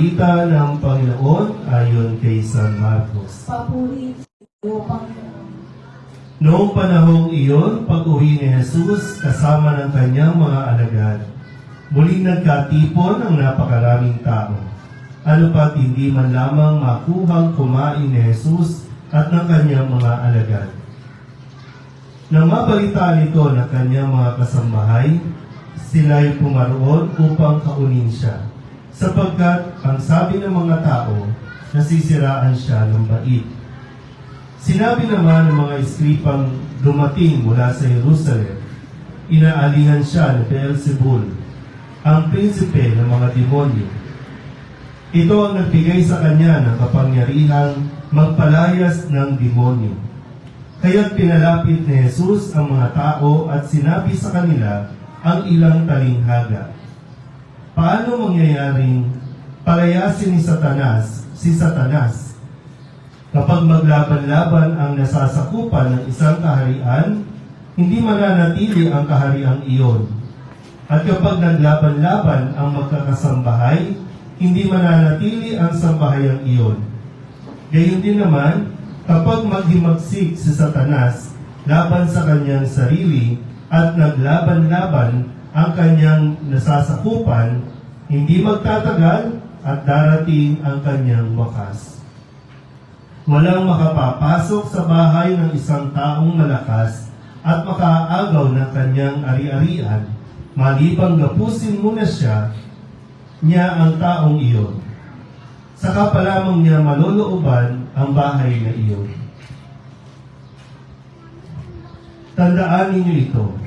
balita ng Panginoon ayon kay San Marcos. Papuri sa iyo, Panginoon. Noong panahong iyon, pag-uwi ni Jesus kasama ng kanyang mga alagad, muling nagkatipon ang napakaraming tao. Ano pat hindi man lamang makuhang kumain ni Jesus at ng kanyang mga alagad. Nang mabalitaan ito ng kanyang mga kasambahay, sila'y pumaroon upang kaunin siya, sapagkat ang sabi ng mga tao, nasisiraan siya ng bait. Sinabi naman ng mga iskripang dumating mula sa Jerusalem, inaalihan siya ni Beelzebul, ang prinsipe ng mga demonyo. Ito ang nagbigay sa kanya ng kapangyarihang magpalayas ng demonyo. Kaya't pinalapit ni Jesus ang mga tao at sinabi sa kanila ang ilang talinghaga. Paano mangyayaring palayasin ni Satanas si Satanas? Kapag maglaban-laban ang nasasakupan ng isang kaharian, hindi mananatili ang kahariang iyon. At kapag naglaban-laban ang magkakasambahay, hindi mananatili ang sambahayang iyon. Gayon din naman, kapag maghimagsik si Satanas laban sa kanyang sarili at naglaban-laban ang kanyang nasasakupan, hindi magtatagal at darating ang kanyang wakas. Walang makapapasok sa bahay ng isang taong malakas at makaagaw ng kanyang ari-arian, malibang gapusin muna siya niya ang taong iyon. Saka pa lamang niya malolooban ang bahay na iyon. Tandaan ninyo ito.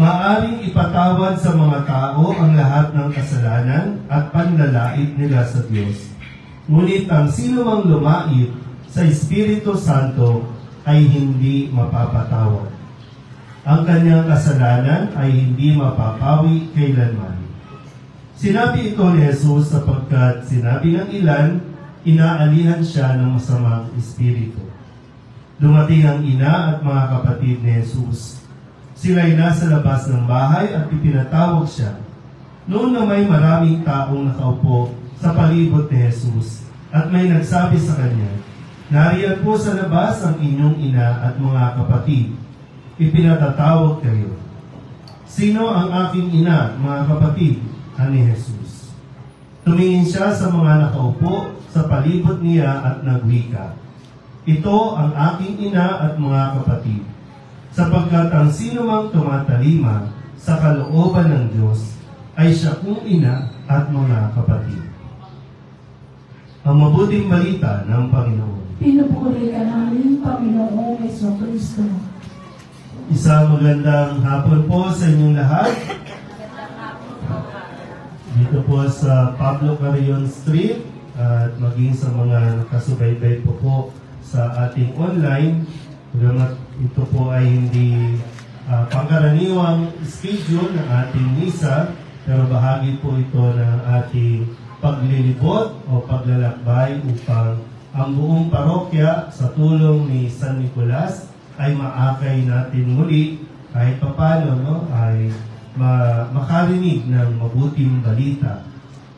Maaring ipatawad sa mga tao ang lahat ng kasalanan at panlalait nila sa Diyos. Ngunit ang sino mang lumait sa Espiritu Santo ay hindi mapapatawad. Ang kanyang kasalanan ay hindi mapapawi kailanman. Sinabi ito ni Jesus sapagkat sinabi ng ilan, inaalihan siya ng masamang espiritu. Dumating ang ina at mga kapatid ni Jesus. Sila'y nasa labas ng bahay at ipinatawag siya. Noon na may maraming taong nakaupo sa palibot ni Jesus at may nagsabi sa kanya, Nariyan po sa labas ang inyong ina at mga kapatid. Ipinatatawag kayo. Sino ang aking ina mga kapatid? Ani Jesus. Tumingin siya sa mga nakaupo sa palibot niya at nagwika. Ito ang aking ina at mga kapatid. Sapagkat ang sino mang tumatalima sa kalooban ng Diyos ay siya kong ina at mga kapatid. Ang mabuting balita ng Panginoon. Pinupuri ka namin, Panginoong Yeso Kristo. Isang magandang hapon po sa inyong lahat. Dito po sa Pablo Carrion Street at maging sa mga nakasubaybay po po sa ating online. Bagamat ito po ay hindi ah, pangkaraniwang schedule ng ating misa, pero bahagi po ito ng ating paglilibot o paglalakbay upang ang buong parokya sa tulong ni San Nicolas ay maakay natin muli kahit papano no, ay ma- makarinig ng mabuting balita.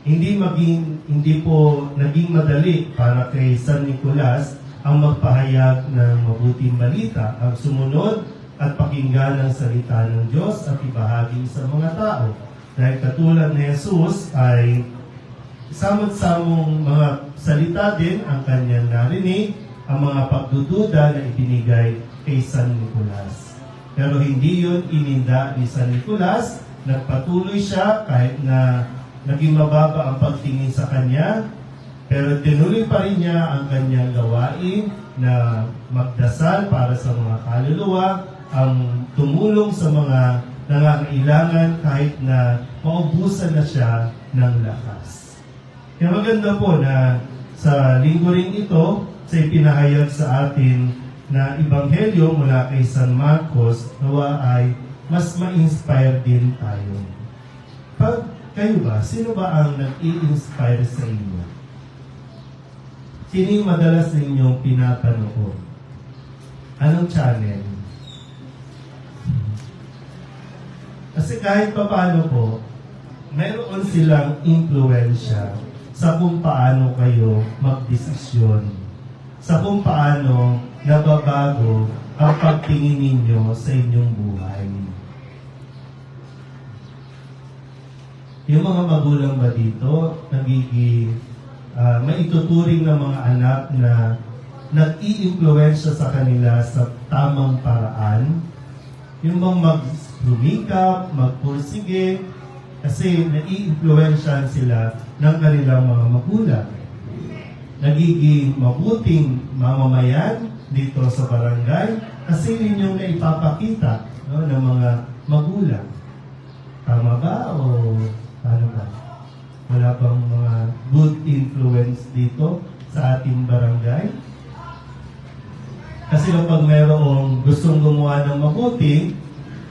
Hindi maging hindi po naging madali para kay San Nicolas ang magpahayag ng mabuting balita, ang sumunod at pakinggan ang salita ng Diyos at ibahagi sa mga tao. Dahil katulad ni Jesus ay samot-samong mga salita din ang kanyang narinig, ang mga pagdududa na ibinigay kay San Nicolas. Pero hindi yun ininda ni San Nicolas, nagpatuloy siya kahit na naging mababa ang pagtingin sa kanya, pero tinuloy pa rin niya ang kanyang gawain na magdasal para sa mga kaluluwa, ang tumulong sa mga nangangailangan kahit na maubusan na siya ng lakas. Kaya maganda po na sa linggo rin ito, sa ipinahayag sa atin na Ibanghelyo mula kay San Marcos, nawa ay mas ma-inspire din tayo. Pag kayo ba, sino ba ang nag-i-inspire sa inyo? Sino yung madalas ninyong pinapanood? Anong channel? Kasi kahit pa paano po, meron silang impluensya sa kung paano kayo magdesisyon, sa kung paano nababago ang pagtingin ninyo sa inyong buhay. Yung mga magulang ba dito, nagiging ah, maituturing ng mga anak na nag-i-influensya sa kanila sa tamang paraan, yung bang mag-lumikap, magpursige, kasi nai-influensyahan sila ng kanilang mga magulang. Nagiging mabuting mamamayan dito sa barangay kasi yun yung naipapakita no, ng mga magulang. Tama ba o ano ba? Wala bang mga good influence dito sa ating barangay? Kasi kapag mayroong gustong gumawa ng mabuti,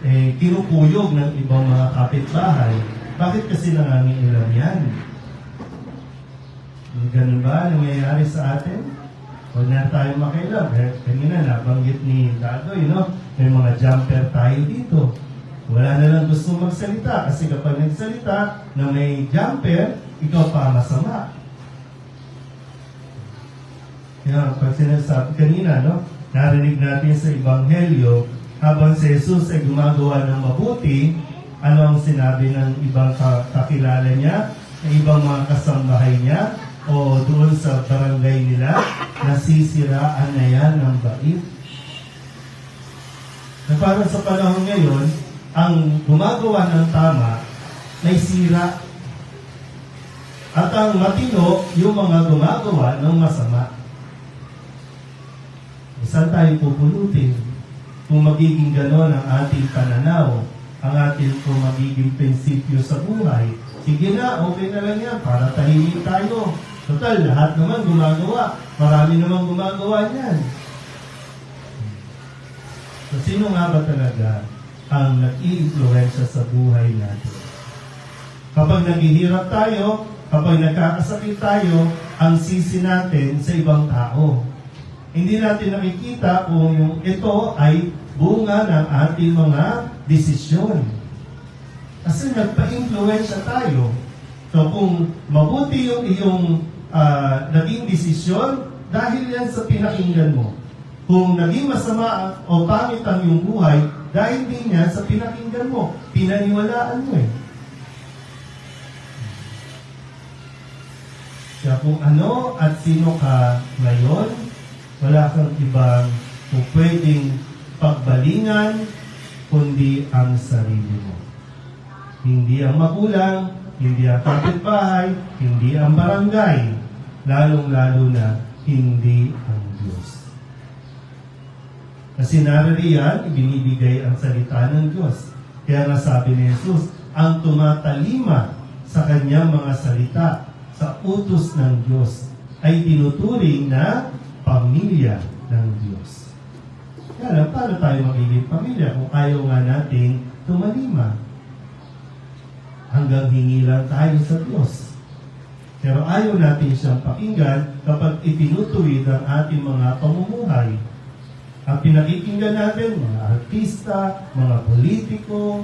eh, kinukuyog ng ibang mga kapitbahay. Bakit kasi nangangiilam yan? Ganun ba nangyayari sa atin? Huwag na tayo makialam. Eh, kanina nabanggit ni Dado, you know, may mga jumper tayo dito. Wala na lang gusto magsalita kasi kapag nagsalita na may jumper, ikaw pa masama. Kaya pag sinasabi kanina, no, narinig natin sa Ebanghelyo, habang si Jesus ay gumagawa ng mabuti, ano ang sinabi ng ibang ka- kakilala niya, ng ibang mga kasambahay niya, o doon sa barangay nila, nasisiraan na yan ng bait. Na parang sa panahon ngayon, ang gumagawa ng tama, may sira. At ang matino, yung mga gumagawa ng masama. Saan tayo pupulutin? Kung magiging gano'n ang ating pananaw, ang ating kung magiging prinsipyo sa buhay, sige na, okay na lang yan, para tahimik tayo. Total, lahat naman gumagawa. Marami naman gumagawa niyan. So, sino nga ba talaga ang nag-i-influensya sa buhay natin? Kapag naghihirap tayo, kapag nagkakasakit tayo, ang sisi natin sa ibang tao. Hindi natin nakikita kung yung ito ay bunga ng ating mga desisyon. Kasi nagpa-influensya tayo. So kung mabuti yung iyong ah, naging desisyon, dahil yan sa pinakinggan mo. Kung naging masama o pangit ang iyong buhay, dahil din yan sa pinakinggan mo. Pinaniwalaan mo eh. Kaya kung ano at sino ka ngayon, wala kang ibang kung pwedeng pagbalingan, kundi ang sarili mo. Hindi ang magulang, hindi ang kapitbahay, hindi ang barangay, lalong-lalo na hindi ang Diyos. Kasi naririyan, ibinibigay ang salita ng Diyos. Kaya nga sabi ni Jesus, ang tumatalima sa kanyang mga salita, sa utos ng Diyos, ay tinuturing na pamilya ng Diyos. Kaya lang, paano tayo magiging pamilya kung ayaw nga nating tumalima? Hanggang hingi lang tayo sa Diyos. Pero ayaw natin siyang pakinggan kapag itinutuwid ang ating mga pamumuhay. Ang pinakikinggan natin, mga artista, mga politiko,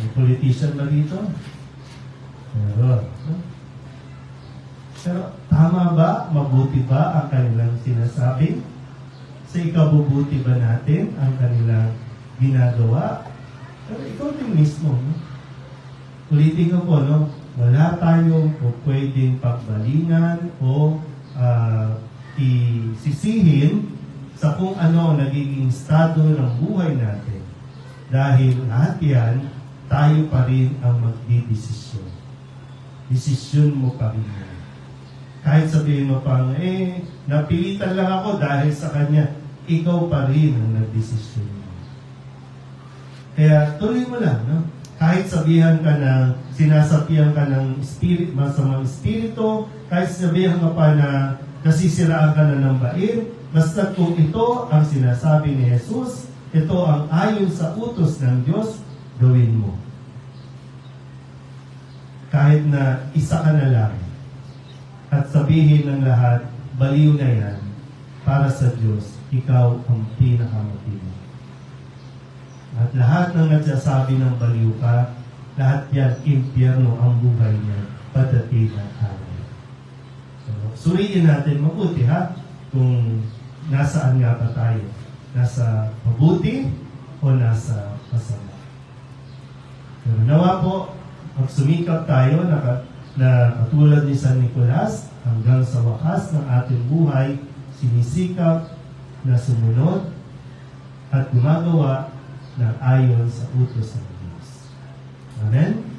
may politician ba dito? Meron. Pero tama ba, mabuti ba ang kanilang sinasabi? Sa ikabubuti ba natin ang kanilang ginagawa? Pero ikaw din mismo, no? Ulitin po, no? Wala tayong o pwedeng pagbalingan o ah, isisihin sa kung ano nagiging estado ng buhay natin. Dahil lahat yan, tayo pa rin ang magdidesisyon. Desisyon mo pa rin yan. Kahit sabihin mo pang, eh, napilitan lang ako dahil sa kanya, ikaw pa rin ang nagdesisyon mo. Kaya tuloy mo lang, no? Kahit sabihan ka ng, sinasabihan ka ng spirit, masamang espiritu, kahit sabihan ka pa na nasisiraan ka na ng bait, basta kung ito ang sinasabi ni Jesus, ito ang ayon sa utos ng Diyos, gawin mo. Kahit na isa ka na lang, at sabihin ng lahat, baliw na yan, para sa Diyos, ikaw ang pinakamatino. At lahat ng nagsasabi ng baliw ka, lahat yan, impyerno ang buhay niya, padating ang araw. suriin natin mabuti ha kung nasaan nga ba tayo. Nasa mabuti o nasa masama. Pero nawa po, magsumikap tayo na, na katulad ni San Nicolas, hanggang sa wakas ng ating buhay, sinisikap na sumunod at gumagawa ng ayon sa utos ng Diyos. Amen?